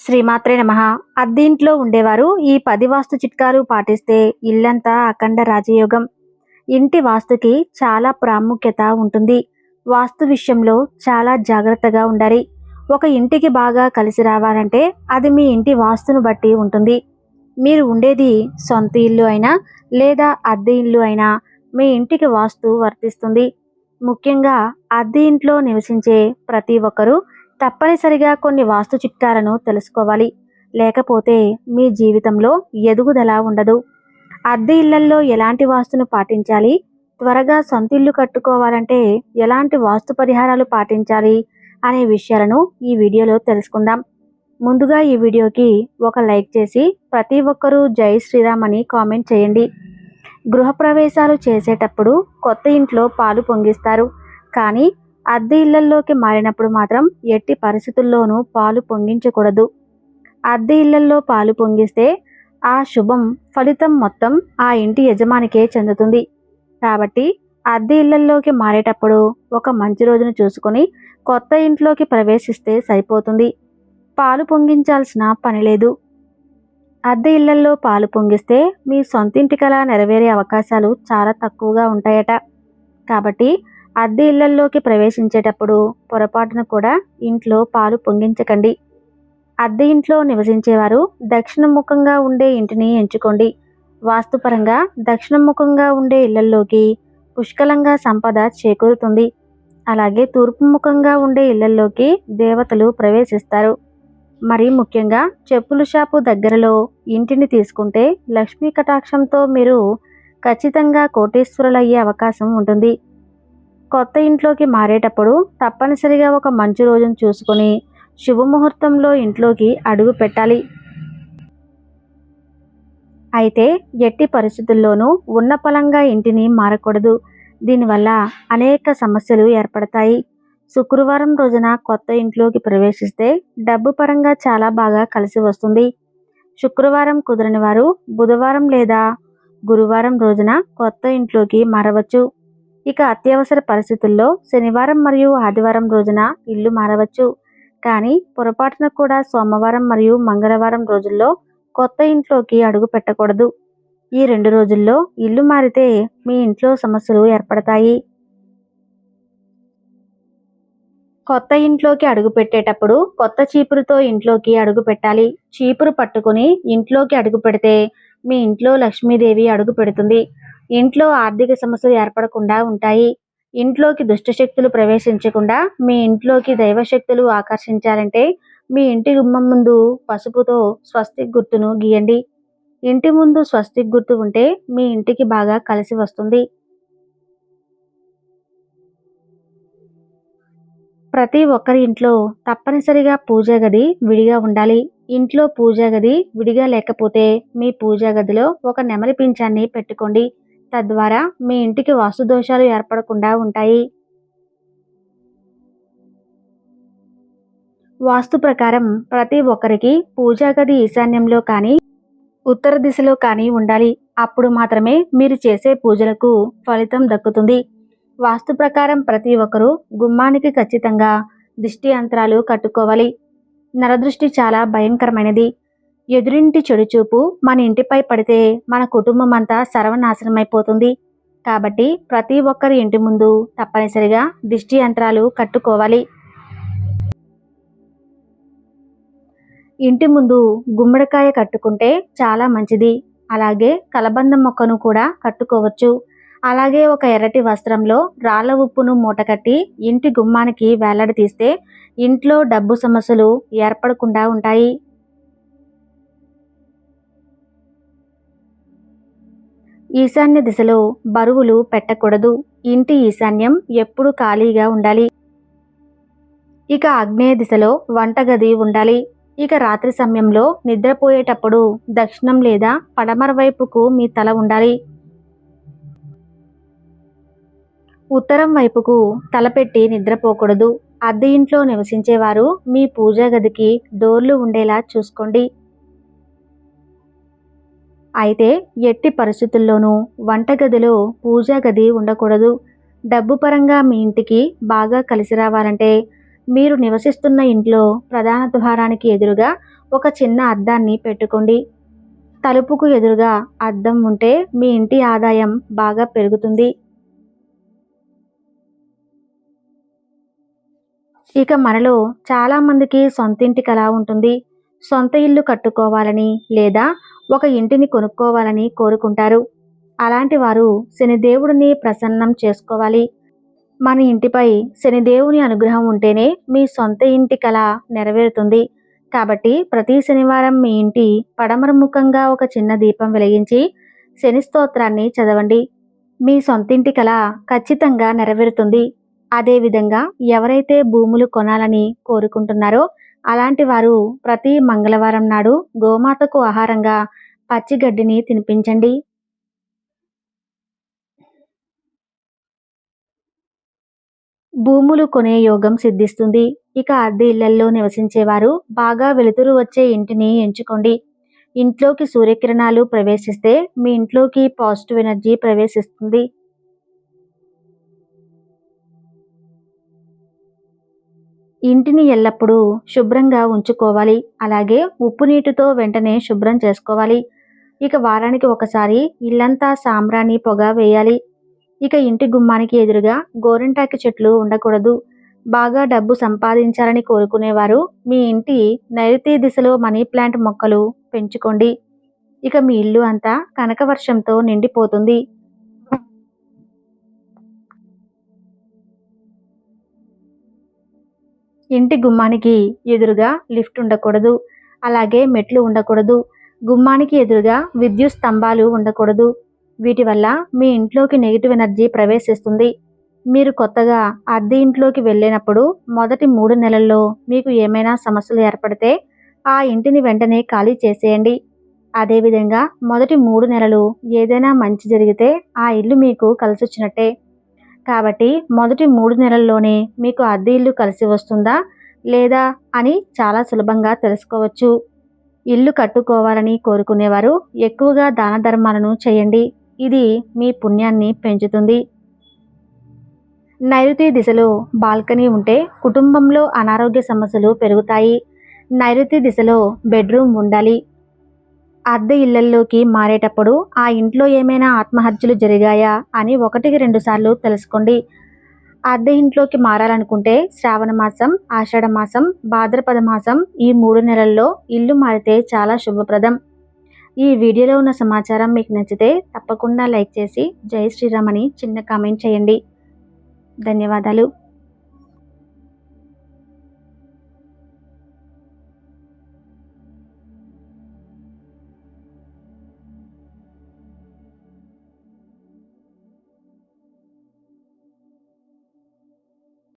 శ్రీమాత్రే నమ. అద్దీంట్లో ఉండేవారు ఈ పది వాస్తు చిట్కాలు పాటిస్తే ఇల్లంతా అఖండ రాజయోగం. ఇంటి వాస్తుకి చాలా ప్రాముఖ్యత ఉంటుంది. వాస్తు విషయంలో చాలా జాగ్రత్తగా ఉండాలి. ఒక ఇంటికి బాగా కలిసి రావాలంటే అది మీ ఇంటి వాస్తును బట్టి ఉంటుంది. మీరు ఉండేది సొంత ఇల్లు అయినా లేదా అద్దె ఇల్లు అయినా మీ ఇంటికి వాస్తు వర్తిస్తుంది. ముఖ్యంగా అద్దె ఇంట్లో నివసించే ప్రతి ఒక్కరూ తప్పనిసరిగా కొన్ని వాస్తు చిట్కాలను తెలుసుకోవాలి. లేకపోతే మీ జీవితంలో ఎదుగుదల ఉండదు. అద్దె ఇళ్ళల్లో ఎలాంటి వాస్తును పాటించాలి? త్వరగా సొంత ఇల్లు కట్టుకోవాలంటే ఎలాంటి వాస్తు పరిహారాలు పాటించాలి? అనే విషయాలను ఈ వీడియోలో తెలుసుకుందాం. ముందుగా ఈ వీడియోకి ఒక లైక్ చేసి ప్రతి ఒక్కరూ జై శ్రీరామ్ అని కామెంట్ చేయండి. గృహప్రవేశాలు చేసేటప్పుడు కొత్త ఇంట్లో పాలు పొంగిస్తారు. కానీ అద్దె ఇళ్ళల్లోకి మారినప్పుడు మాత్రం ఎట్టి పరిస్థితుల్లోనూ పాలు పొంగించకూడదు. అద్దె ఇళ్ళల్లో పాలు పొంగిస్తే ఆ శుభం ఫలితం మొత్తం ఆ ఇంటి యజమానికే చెందుతుంది. కాబట్టి అద్దె ఇళ్ళల్లోకి మారేటప్పుడు ఒక మంచి రోజును చూసుకొని కొత్త ఇంట్లోకి ప్రవేశిస్తే సరిపోతుంది. పాలు పొంగించాల్సిన పని లేదు. అద్దె ఇళ్ళల్లో పాలు పొంగిస్తే మీ సొంతింటి కల నెరవేరే అవకాశాలు చాలా తక్కువగా ఉంటాయట. కాబట్టి అద్దె ఇళ్ళల్లోకి ప్రవేశించేటప్పుడు పొరపాటున కూడా ఇంట్లో పాలు పొంగించకండి. అద్దె ఇంట్లో నివసించేవారు దక్షిణముఖంగా ఉండే ఇంటిని ఎంచుకోండి. వాస్తుపరంగా దక్షిణముఖంగా ఉండే ఇళ్ళల్లోకి పుష్కలంగా సంపద చేకూరుతుంది. అలాగే తూర్పుముఖంగా ఉండే ఇళ్ళల్లోకి దేవతలు ప్రవేశిస్తారు. మరి ముఖ్యంగా చెప్పుల షాపు దగ్గరలో ఇంటిని తీసుకుంటే లక్ష్మీ కటాక్షంతో మీరు ఖచ్చితంగా కోటేశ్వరులయ్యే అవకాశం ఉంటుంది. కొత్త ఇంట్లోకి మారేటప్పుడు తప్పనిసరిగా ఒక మంచి రోజును చూసుకొని శుభముహూర్తంలో ఇంట్లోకి అడుగు పెట్టాలి. అయితే ఎట్టి పరిస్థితుల్లోనూ ఉన్న పలంగా ఇంటిని మారకూడదు. దీనివల్ల అనేక సమస్యలు ఏర్పడతాయి. శుక్రవారం రోజున కొత్త ఇంట్లోకి ప్రవేశిస్తే డబ్బు పరంగా చాలా బాగా కలిసి వస్తుంది. శుక్రవారం కుదరని వారు బుధవారం లేదా గురువారం రోజున కొత్త ఇంట్లోకి మారవచ్చు. ఇక అత్యవసర పరిస్థితుల్లో శనివారం మరియు ఆదివారం రోజున ఇల్లు మారవచ్చు. కానీ పొరపాటున కూడా సోమవారం మరియు మంగళవారం రోజుల్లో కొత్త ఇంట్లోకి అడుగు పెట్టకూడదు. ఈ రెండు రోజుల్లో ఇల్లు మారితే మీ ఇంట్లో సమస్యలు ఏర్పడతాయి. కొత్త ఇంట్లోకి అడుగు పెట్టేటప్పుడు కొత్త చీపురుతో ఇంట్లోకి అడుగు పెట్టాలి. చీపురు పట్టుకుని ఇంట్లోకి అడుగు పెడితే మీ ఇంట్లో లక్ష్మీదేవి అడుగు పెడుతుంది. ఇంట్లో ఆర్థిక సమస్యలు ఏర్పడకుండా ఉంటాయి. ఇంట్లోకి దుష్టశక్తులు ప్రవేశించకుండా మీ ఇంట్లోకి దైవశక్తులు ఆకర్షించాలంటే మీ ఇంటి గుమ్మం ముందు పసుపుతో స్వస్తిక్ గుర్తును గీయండి. ఇంటి ముందు స్వస్తిక్ గుర్తు ఉంటే మీ ఇంటికి బాగా కలిసి వస్తుంది. ప్రతి ఒక్కరి ఇంట్లో తప్పనిసరిగా పూజా గది విడిగా ఉండాలి. ఇంట్లో పూజా గది విడిగా లేకపోతే మీ పూజా గదిలో ఒక నెమలి పింఛాన్ని పెట్టుకోండి. తద్వారా మీ ఇంటికి వాస్తు దోషాలు ఏర్పడకుండా ఉంటాయి. వాస్తు ప్రకారం ప్రతి ఒక్కరికి పూజా గది ఈశాన్యంలో కానీ ఉత్తర దిశలో కానీ ఉండాలి. అప్పుడు మాత్రమే మీరు చేసే పూజలకు ఫలితం దక్కుతుంది. వాస్తు ప్రకారం ప్రతి ఒక్కరూ గుమ్మానికి ఖచ్చితంగా దిష్టి యంత్రాలు కట్టుకోవాలి. నరదృష్టి చాలా భయంకరమైనది. ఎదురింటి చెడుచూపు మన ఇంటిపై పడితే మన కుటుంబం అంతా సర్వనాశనమైపోతుంది. కాబట్టి ప్రతి ఒక్కరి ఇంటి ముందు తప్పనిసరిగా దిష్టి యంత్రాలు కట్టుకోవాలి. ఇంటి ముందు గుమ్మడికాయ కట్టుకుంటే చాలా మంచిది. అలాగే కలబంద మొక్కను కూడా కట్టుకోవచ్చు. అలాగే ఒక ఎర్రటి వస్త్రంలో రాళ్ళ ఉప్పును మూటకట్టి ఇంటి గుమ్మానికి వేలాడదీస్తే ఇంట్లో డబ్బు సమస్యలు ఏర్పడకుండా ఉంటాయి. ఈశాన్య దిశలో బరువులు పెట్టకూడదు. ఇంటి ఈశాన్యం ఎప్పుడు ఖాళీగా ఉండాలి. ఇక ఆగ్నేయ దిశలో వంటగది ఉండాలి. ఇక రాత్రి సమయంలో నిద్రపోయేటప్పుడు దక్షిణం లేదా పడమర వైపుకు మీ తల ఉండాలి. ఉత్తరం వైపుకు తలపెట్టి నిద్రపోకూడదు. అద్దె ఇంట్లో నివసించేవారు మీ పూజా గదికి డోర్లు ఉండేలా చూసుకోండి. అయితే ఎట్టి పరిస్థితుల్లోనూ వంటగదిలో పూజా గది ఉండకూడదు. డబ్బు పరంగా మీ ఇంటికి బాగా కలిసి రావాలంటే మీరు నివసిస్తున్న ఇంట్లో ప్రధాన ద్వారానికి ఎదురుగా ఒక చిన్న అద్దాన్ని పెట్టుకోండి. తలుపుకు ఎదురుగా అద్దం ఉంటే మీ ఇంటి ఆదాయం బాగా పెరుగుతుంది. ఇక మనలో చాలామందికి సొంత ఇంటి కళ ఉంటుంది. సొంత ఇల్లు కట్టుకోవాలని లేదా ఒక ఇంటిని కొనుక్కోవాలని కోరుకుంటారు. అలాంటి వారు శనిదేవుడిని ప్రసన్నం చేసుకోవాలి. మన ఇంటిపై శనిదేవుని అనుగ్రహం ఉంటేనే మీ సొంత ఇంటి కళ నెరవేరుతుంది. కాబట్టి ప్రతి శనివారం మీ ఇంటి పడమర ముఖంగా ఒక చిన్న దీపం వెలిగించి శని స్తోత్రాన్ని చదవండి. మీ సొంతింటి కళ ఖచ్చితంగా నెరవేరుతుంది. అదేవిధంగా ఎవరైతే భూములు కొనాలని కోరుకుంటున్నారో అలాంటి వారు ప్రతి మంగళవారం నాడు గోమాతకు ఆహారంగా పచ్చిగడ్డిని తినిపించండి. భూములు కొనే యోగం సిద్ధిస్తుంది. ఇక అద్దె ఇళ్ళలో నివసించేవారు బాగా వెలుతురు వచ్చే ఇంటిని ఎంచుకోండి. ఇంట్లోకి సూర్యకిరణాలు ప్రవేశిస్తే మీ ఇంట్లోకి పాజిటివ్ ఎనర్జీ ప్రవేశిస్తుంది. ఇంటిని ఎల్లప్పుడూ శుభ్రంగా ఉంచుకోవాలి. అలాగే ఉప్పు నీటితో వెంటనే శుభ్రం చేసుకోవాలి. ఇక వారానికి ఒకసారి ఇల్లంతా సాంబ్రాణి పొగ వేయాలి. ఇక ఇంటి గుమ్మానికి ఎదురుగా గోరింటాకి చెట్లు ఉండకూడదు. బాగా డబ్బు సంపాదించాలని కోరుకునేవారు మీ ఇంటి నైరుతి దిశలో మనీ ప్లాంట్ మొక్కలు పెంచుకోండి. ఇక మీ ఇల్లు అంతా కనకవర్షంతో నిండిపోతుంది. ఇంటి గుమ్మానికి ఎదురుగా లిఫ్ట్ ఉండకూడదు. అలాగే మెట్లు ఉండకూడదు. గుమ్మానికి ఎదురుగా విద్యుత్ స్తంభాలు ఉండకూడదు. వీటి వల్ల మీ ఇంట్లోకి నెగిటివ్ ఎనర్జీ ప్రవేశిస్తుంది. మీరు కొత్తగా అద్దె ఇంట్లోకి వెళ్ళినప్పుడు మొదటి మూడు నెలల్లో మీకు ఏమైనా సమస్యలు ఏర్పడితే ఆ ఇంటిని వెంటనే ఖాళీ చేసేయండి. అదేవిధంగా మొదటి మూడు నెలలు ఏదైనా మంచి జరిగితే ఆ ఇల్లు మీకు కలిసి వచ్చినట్టే కాబట్టి మొదటి మూడు నెలల్లోనే మీకు అద్దె ఇల్లు కలిసి వస్తుందా లేదా అని చాలా సులభంగా తెలుసుకోవచ్చు. ఇల్లు కట్టుకోవాలని కోరుకునేవారు ఎక్కువగా దాన ధర్మాలను చేయండి. ఇది మీ పుణ్యాన్ని పెంచుతుంది. నైరుతి దిశలో బాల్కనీ ఉంటే కుటుంబంలో అనారోగ్య సమస్యలు పెరుగుతాయి. నైరుతి దిశలో బెడ్రూమ్ ఉండాలి. అద్దె ఇళ్ళల్లోకి మారేటప్పుడు ఆ ఇంట్లో ఏమైనా ఆత్మహత్యలు జరిగాయా అని ఒకటికి రెండు సార్లు తెలుసుకోండి. అద్దె ఇంట్లోకి మారాలనుకుంటే శ్రావణ మాసం ఆషాఢ మాసం భాద్రపద మాసం ఈ మూడు నెలల్లో ఇల్లు మారితే చాలా శుభప్రదం. ఈ వీడియోలో ఉన్న సమాచారం మీకు నచ్చితే తప్పకుండా లైక్ చేసి జై శ్రీరామ్ అని చిన్న కామెంట్ చేయండి. ధన్యవాదాలు.